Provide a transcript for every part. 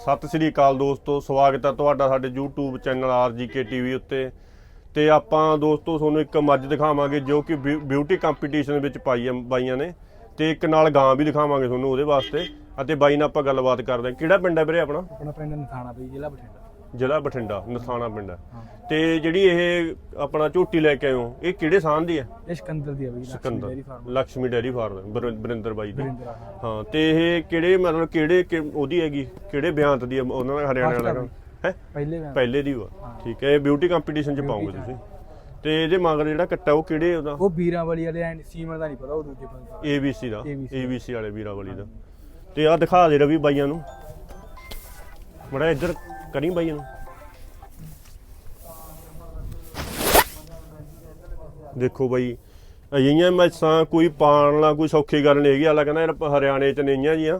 ਸਤਿ ਸ੍ਰੀ ਅਕਾਲ ਦੋਸਤੋ, ਸਵਾਗਤ ਹੈ ਤੁਹਾਡਾ ਸਾਡੇ YouTube ਚੈਨਲ RGK TV ਉੱਤੇ। ਤੇ ਆਪਾਂ ਦੋਸਤੋ, ਤੁਹਾਨੂੰ ਇੱਕ ਮੱਝ ਦਿਖਾਵਾਂਗੇ ਜੋ ਕਿ ਬਿਊ- ਬਿਊਟੀ ਕੰਪੀਟੀਸ਼ਨ ਵਿੱਚ ਪਾਈ ਹੈ ਬਾਈਆਂ ਨੇ। ਤੇ ਇੱਕ ਨਾਲ ਗਾਂ ਵੀ ਦਿਖਾਵਾਂਗੇ ਤੁਹਾਨੂੰ ਉਹਦੇ ਵਾਸਤੇ। ਅਤੇ ਬਾਈ ਨਾਲ ਆਪਾਂ ਗੱਲਬਾਤ ਕਰਦੇ ਹਾਂ। ਕਿਹੜਾ ਪਿੰਡ ਹੈ ਵੀਰੇ ਆਪਣਾ? ਆਪਣਾ ਪਿੰਡ ਨਥਾਣਾ ਬਈ, ਜ਼ਿਲ੍ਹਾ ਬਠਿੰਡਾ। ਜ਼ਿਲ੍ਹਾ ਬਠਿੰਡਾ ਨਥਾਣਾ ਪਿੰਡ ਹੈ। ਹਾਂ ਤੇ ਜਿਹੜੀ ਇਹ ਆਪਣਾ ਝੋਟੀ ਲੈ ਕੇ ਹੋ ਇਹ ਕਿਹੜੇ ਸਾਨ ਦੀ ਹੈ? ਇਹ ਸਿਕੰਦਰ ਦੀ ਬਈ ਸਿਕੰਦਰ ਲక్ష్ਮੀ ਡੈਰੀ ਫਾਰਮ ਬਰਿੰਦਰ ਬਾਈ ਦੀ। ਹਾਂ। ਤੇ ਇਹ ਕਿਹੜੇ ਮਤਲਬ ਕਿਹੜੇ ਉਹਦੀ ਹੈਗੀ ਕਿਹੜੇ ਬਿਆੰਤ ਦੀ ਹੈ? ਉਹਨਾਂ ਦਾ ਹਰਿਆਣਾ ਵਾਲਾ ਹੈ? ਪਹਿਲੇ ਪਹਿਲੇ ਦੀ ਵਾ ਹਾਂ। ਠੀਕ ਹੈ ਇਹ ਬਿਊਟੀ ਕੰਪੀਟੀਸ਼ਨ ਚ ਪਾਉਂਗੇ ਤੁਸੀਂ। ਤੇ ਇਹਦੇ ਮਗਰ ਜਿਹੜਾ ਕੱਟਾ ਉਹ ਕਿਹੜੇ ਉਹਦਾ? ਉਹ ਵੀਰਾਂ ਵਾਲੀ ਐਂ ਸੀਮਨ ਦਾ ਨਹੀਂ ਪਤਾ ਉਹ ਦੂਜੇ ਬੰਦੇ ABC ਦਾ ABC ਵਾਲੇ ਵੀਰਾਵਲੀ ਦਾ। ਤੇ ਆ ਦਿਖਾ ਦੇ ਰਵੀ ਬਾਈਆਂ ਨੂੰ। ਬੜਾ ਇੱਧਰ ਕਰੀ ਬਾਈ ਇਹਨੂੰ। ਦੇਖੋ ਬਾਈ, ਅਜਿਹੀਆਂ ਮੈਸਾਂ ਕੋਈ ਪਾਣ ਲਾ ਕੋਈ ਸੌਖੀ ਗੱਲ ਨਹੀਂ ਹੈਗੀ। ਆਲਾ ਕਹਿੰਦਾ ਯਾਰ ਹਰਿਆਣੇ ਚ ਨਹੀਂਆਂ ਜੀਆਂ,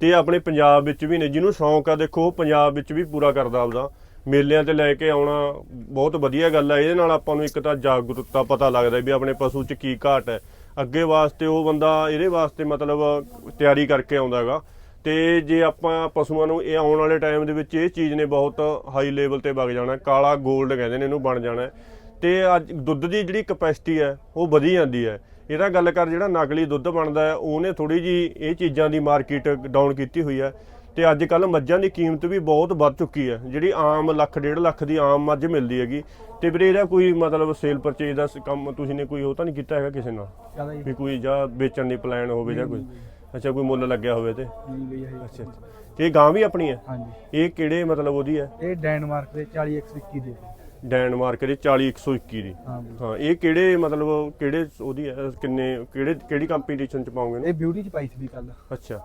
ਤੇ ਆਪਣੇ ਪੰਜਾਬ ਵਿੱਚ ਵੀ ਨੇ। ਜਿਹਨੂੰ ਸ਼ੌਂਕ ਆ, ਦੇਖੋ, ਉਹ ਪੰਜਾਬ ਵਿੱਚ ਵੀ ਪੂਰਾ ਕਰਦਾ ਆਪਦਾ। ਮੇਲਿਆਂ ਤੇ ਲੈ ਕੇ ਆਉਣਾ ਬਹੁਤ ਵਧੀਆ ਗੱਲ ਹੈ ਇਹਦੇ ਨਾਲ ਆਪਾਂ ਨੂੰ ਇੱਕ ਤਾਂ ਜਾਗਰੂਕਤਾ ਪਤਾ ਲੱਗਦਾ ਵੀ ਆਪਣੇ ਪਸ਼ੂ 'ਚ ਕੀ ਘਾਟ ਹੈ। ਅੱਗੇ ਵਾਸਤੇ ਉਹ ਬੰਦਾ, ਇਹਦੇ ਵਾਸਤੇ ਮਤਲਬ ਤਿਆਰੀ ਕਰਕੇ ਆਉਂਦਾ ਹੈਗਾ। ਤੇ ਜੇ ਆਪਾਂ ਪਸ਼ੂਆਂ ਨੂੰ ਇਹ ਆਉਣ ਵਾਲੇ ਟਾਈਮ ਦੇ ਵਿੱਚ ਇਹ ਚੀਜ਼ ਨੇ ਬਹੁਤ ਹਾਈ ਲੈਵਲ ਤੇ ਵਗ ਜਾਣਾ ਕਾਲਾ 골ਡ ਕਹਿੰਦੇ ਨੇ ਇਹਨੂੰ ਬਣ ਜਾਣਾ। ਤੇ ਅੱਜ ਦੁੱਧ ਦੀ ਜਿਹੜੀ ਕਪੈਸਿਟੀ ਹੈ ਉਹ ਵਧੀ ਜਾਂਦੀ ਹੈ। ਇਹਦਾ ਗੱਲ ਕਰ ਜਿਹੜਾ ਨਕਲੀ ਦੁੱਧ ਬਣਦਾ ਹੈ ਉਹਨੇ ਥੋੜੀ ਜੀ ਇਹ ਚੀਜ਼ਾਂ ਦੀ ਮਾਰਕੀਟ ਡਾਊਨ ਕੀਤੀ ਹੋਈ ਹੈ। ਤੇ ਅੱਜ ਕੱਲ ਮੱਝਾਂ ਦੀ ਕੀਮਤ ਵੀ ਬਹੁਤ ਵੱਧ ਚੁੱਕੀ ਹੈ ਜਿਹੜੀ ਆਮ ਲੱਖ ਡੇਢ ਲੱਖ ਦੀ ਆਮ ਮੱਝ ਮਿਲਦੀ ਹੈਗੀ। ਤੇ ਵੀਰੇ ਇਹਦਾ ਕੋਈ ਮਤਲਬ ਸੇਲ ਪਰਚੇਜ ਦਾ ਕੰਮ ਤੁਸੀਂ ਨੇ ਕੋਈ ਉਹ ਤਾਂ ਨਹੀਂ ਕੀਤਾ ਹੈਗਾ ਕਿਸੇ ਨਾਲ? ਵੀ ਕੋਈ ਜਾਂ ਵੇਚਣ ਦੀ ਪਲਾਨ ਹੋਵੇ ਜਾਂ ਕੋਈ? ਅੱਛਾ ਕੋਈ ਮੁੱਲ ਲੱਗਿਆ ਹੋਵੇ ਤੇ? ਨਹੀਂ ਬਈ ਇਹ ਅੱਛਾ ਤੇ ਇਹ ਗਾਂ ਵੀ ਆਪਣੀ ਹੈ? ਹਾਂਜੀ। ਇਹ ਕਿਹੜੇ ਮਤਲਬ ਉਹਦੀ ਹੈ? ਇਹ ਡੈਨਮਾਰਕ ਦੇ 40 121 ਦੇ। ਡੈਨਮਾਰਕ ਦੇ 40121 ਦੀ। ਹਾਂ ਬਈ ਹਾਂ ਇਹ ਕਿਹੜੇ ਮਤਲਬ ਕਿਹੜੇ ਉਹਦੀ ਹੈ ਕਿੰਨੇ ਕਿਹੜੇ ਕਿਹੜੀ ਕੰਪੀਟੀਸ਼ਨ ਚ ਪਾਉਂਗੇ ਨੇ ਇਹ ਬਿਊਟੀ ਚ ਪਾਈ ਸੀ ਵੀ ਕੱਲ। ਅੱਛਾ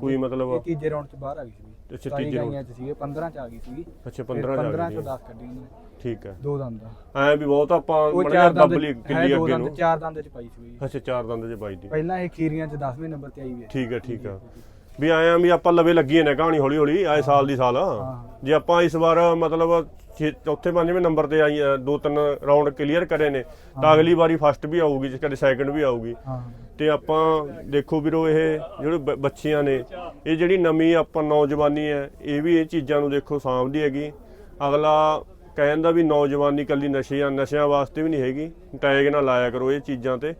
ਕੋਈ ਮਤਲਬ ਇਹ ਤੀਜੇ ਰਾਉਂਡ ਚ ਬਾਹਰ ਆ ਗਈ ਸੀ ਅੱਛਾ, ਤੀਜੇ round ਚ। ਸੀਗੇ 15 ਚ ਆ ਗਈ ਸੀਗੀ। ਅੱਛਾ 15 15 15 ਜਾ ਚੋਂ 10 ਕੱਢੀ ਉਹਨਾਂ। ਨੇ ਠੀਕ ਹੈ। ਦੋ ਦੰਦ ਦਾ ਐ ਵੀ ਬਹੁਤ ਆਪਾਂ ਉਹ ਮੜਿਆ ਚਾਰ ਦੰਦ ਬੱਬਲੀ ਹੈ ਕਿੱਲੀ ਦੋ ਅੱਗੇ ਦੰਦ ਨੂੰ। ਚਾਰ ਦੰਦ ਚ ਪਾਈ ਸੀ ਅੱਛਾ ਚਾਰ ਦੰਦ ਚ ਬਾਈ ਦੀ। ਪਹਿਲਾਂ ਇਹ ਖੀਰੀਆਂ ਚ 10ਵੇਂ ਨੰਬਰ ਤੇ ਆਈ ਵੀ ਹੈ ਠੀਕ ਹੈ ਠੀਕ ਹੈ। ਵੀ ਆਇਆ ਵੀ ਆਪਾਂ ਲਵੇ ਲੱਗੀਏ ਨੇ ਕਹਾਣੀ ਹੌਲੀ ਹੌਲੀ ਆਏ ਸਾਲ ਦੀ ਸਾਲ। ਜੇ ਆਪਾਂ ਇਸ ਵਾਰ ਮਤਲਬ ਚੌਥੇ ਪੰਜਵੇਂ ਨੰਬਰ ਤੇ ਆਈ ਦੋ ਤਿੰਨ ਰਾਉਂਡ ਕਲੀਅਰ ਕਰੇ ਨੇ ਤਾਂ ਅਗਲੀ ਵਾਰੀ ਫਸਟ ਵੀ ਆਊਗੀ ਜੇ ਕਦੇ ਸੈਕੰਡ ਵੀ ਆਊਗੀ। ਤੇ ਆਪਾਂ ਦੇਖੋ ਵੀਰੋ ਇਹ ਜਿਹੜੇ ਬ- ਬੱਚੀਆਂ ਨੇ ਇਹ ਜਿਹੜੀ ਨਵੀਂ ਆਪਾਂ ਨੌਜਵਾਨੀ ਹੈ ਇਹ ਵੀ ਇਹ ਚੀਜ਼ਾਂ ਨੂੰ ਦੇਖੋ ਸਾਂਭਦੀ ਹੈਗੀ। ਅਗਲਾ ਕਹਿੰਦਾ ਵੀ ਨੌਜਵਾਨੀ ਕੱਲੀ ਨਸ਼ੇ ਆ ਨਸ਼ਿਆਂ ਵਾਸਤੇ ਵੀ ਨਹੀਂ ਹੈਗੀ। ਟੈਗ ਨਾ ਲਾਇਆ ਕਰੋ ਇਹ ਚੀਜ਼ਾਂ ਤੇ।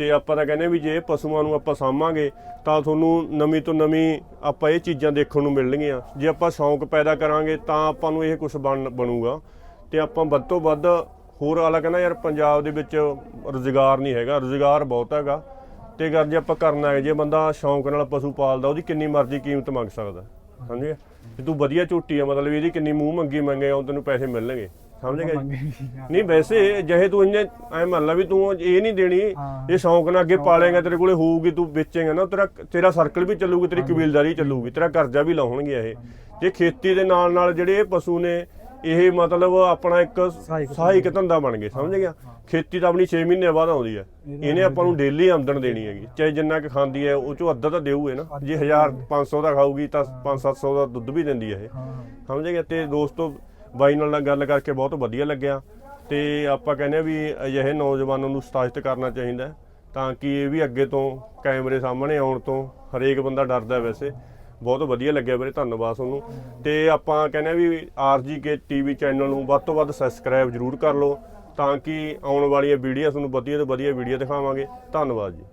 ਤੇ ਆਪਾਂ ਤਾਂ ਕਹਿੰਦੇ ਵੀ ਜੇ ਪਸ਼ੂਆਂ ਨੂੰ ਆਪਾਂ ਸਾਂਭਾਂਗੇ, ਤਾਂ ਤੁਹਾਨੂੰ ਨਵੀਂ ਤੋਂ ਨਵੀਂ ਆਪਾਂ ਇਹ ਚੀਜ਼ਾਂ ਦੇਖਣ ਨੂੰ ਮਿਲਣਗੀਆਂ। ਜੇ ਆਪਾਂ ਸ਼ੌਂਕ ਪੈਦਾ ਕਰਾਂਗੇ, ਤਾਂ ਆਪਾਂ ਨੂੰ ਇਹ ਕੁਝ ਬਣ, ਬਣੂਗਾ। ਤੇ ਆਪਾਂ ਵੱਧ ਤੋਂ ਵੱਧ ਹੋਰ ਆਲਾ ਕਹਿੰਦਾ ਯਾਰ ਪੰਜਾਬ ਦੇ ਵਿੱਚ ਰੁਜ਼ਗਾਰ ਨਹੀਂ ਹੈਗਾ, ਰੁਜ਼ਗਾਰ ਬਹੁਤ ਹੈਗਾ। ਤੇ ਗੱਲ ਜੇ ਆਪਾਂ ਕਰਨਾ ਹੈ, ਜੇ ਬੰਦਾ ਸ਼ੌਂਕ ਨਾਲ ਪਸ਼ੂ ਪਾਲਦਾ, ਉਹਦੀ ਕਿੰਨੀ ਮਰਜ਼ੀ ਕੀਮਤ ਮੰਗ ਸਕਦਾ। ਸਮਝ? ਗਿਆ ਜੇ ਤੂੰ ਵਧੀਆ ਝੋਟੀ ਆ, ਮਤਲਬ ਇਹਦੀ ਕਿੰਨੀ ਮੂੰਹ ਮੰਗੀ ਮੰਗੇ ਉਹ ਤੈਨੂੰ ਪੈਸੇ ਮਿਲਣਗੇ। ਸਮਝ ਗਿਆ ਜੀ? ਨਹੀਂ ਵੈਸੇ ਜਿਹੇ ਤੂੰ ਇੰਨੇ ਐ ਮੰਨ ਲਾ ਵੀ ਤੂੰ ਇਹ ਨਹੀਂ ਦੇਣੀ ਹਾਂ। ਇਹ ਸ਼ੌਂਕ ਨਾਲ ਅੱਗੇ ਪਾਲੇਗਾ ਤੇਰੇ ਕੋਲੇ ਹੋਊਗੀ ਤੂੰ ਵੇਚੇਗਾ ਨਾ ਤੇਰਾ ਤੇਰਾ ਸਰਕਲ ਵੀ ਚੱਲੂਗੀ ਤੇਰੀ ਕਬੀਲਦਾਰੀ ਚੱਲੂਗੀ ਤੇਰਾ ਕਰਜ਼ਾ ਵੀ ਲਾਉਣਗੇ ਇਹ। ਜੇ ਖੇਤੀ ਦੇ ਨਾਲ ਨਾਲ ਜਿਹੜੇ ਇਹ ਪਸ਼ੂ ਨੇ ਇਹ ਮਤਲਬ ਆਪਣਾ ਇੱਕ ਸਹਾਇਕ ਧੰਦਾ। ਬਣ ਗਏ ਸਮਝ ਗਿਆ? ਖੇਤੀ ਤਾਂ ਆਪਣੀ 6 ਮਹੀਨੇ ਬਾਅਦ ਆਉਂਦੀ ਹੈ ਇਹਨੇ ਆਪਾਂ ਨੂੰ ਡੇਲੀ ਆਮਦਨ ਦੇਣੀ ਹੈਗੀ। ਚਾਹੇ ਜਿੰਨਾ ਕੁ ਖਾਂਦੀ ਹੈ ਉਹ ਚੋਂ ਅੱਧਾ ਤਾਂ ਦੇਊਗੇ ਨਾ। ਜੇ 1000 500 ਦਾ ਖਾਊਗੀ ਤਾਂ 5-700 ਦਾ ਦੁੱਧ ਵੀ ਦਿੰਦੀ ਹੈ ਇਹ। ਹਾਂ। ਸਮਝ ਗਏ ਤੇ ਦੋਸਤੋ ਬਾਈ ਨਾਲ ਗੱਲ ਕਰਕੇ ਬਹੁਤ ਵਧੀਆ ਲੱਗਿਆ। ਤੇ ਆਪਾਂ ਕਹਿੰਦੇ ਆ ਵੀ ਅਜਿਹੇ ਨੌਜਵਾਨਾਂ ਨੂੰ ਸਤਾਜਤ ਕਰਨਾ ਚਾਹੀਦਾ ਤਾਂ ਕਿ ਇਹ ਵੀ ਅੱਗੇ ਤੋਂ ਕੈਮਰੇ ਸਾਹਮਣੇ ਆਉਣ ਤੋਂ ਹਰੇਕ ਬੰਦਾ ਡਰਦਾ ਵੈਸੇ। ਬਹੁਤ ਵਧੀਆ ਲੱਗਿਆ ਵੀਰੇ, ਧੰਨਵਾਦ ਤੁਹਾਨੂੰ। ਤੇ ਆਪਾਂ ਕਹਿੰਦੇ ਆ ਵੀ ਆਰਜੀਕੇ ਟੀਵੀ ਚੈਨਲ ਨੂੰ ਵੱਧ ਤੋਂ ਵੱਧ ਸਬਸਕ੍ਰਾਈਬ ਜਰੂਰ ਕਰ ਲਓ ਤਾਂ ਕਿ ਆਉਣ ਵਾਲੀਆਂ ਵੀਡੀਓ ਤੁਹਾਨੂੰ ਵਧੀਆ ਤੋਂ ਵਧੀਆ ਵੀਡੀਓ ਦਿਖਾਵਾਂਗੇ। ਧੰਨਵਾਦ ਜੀ।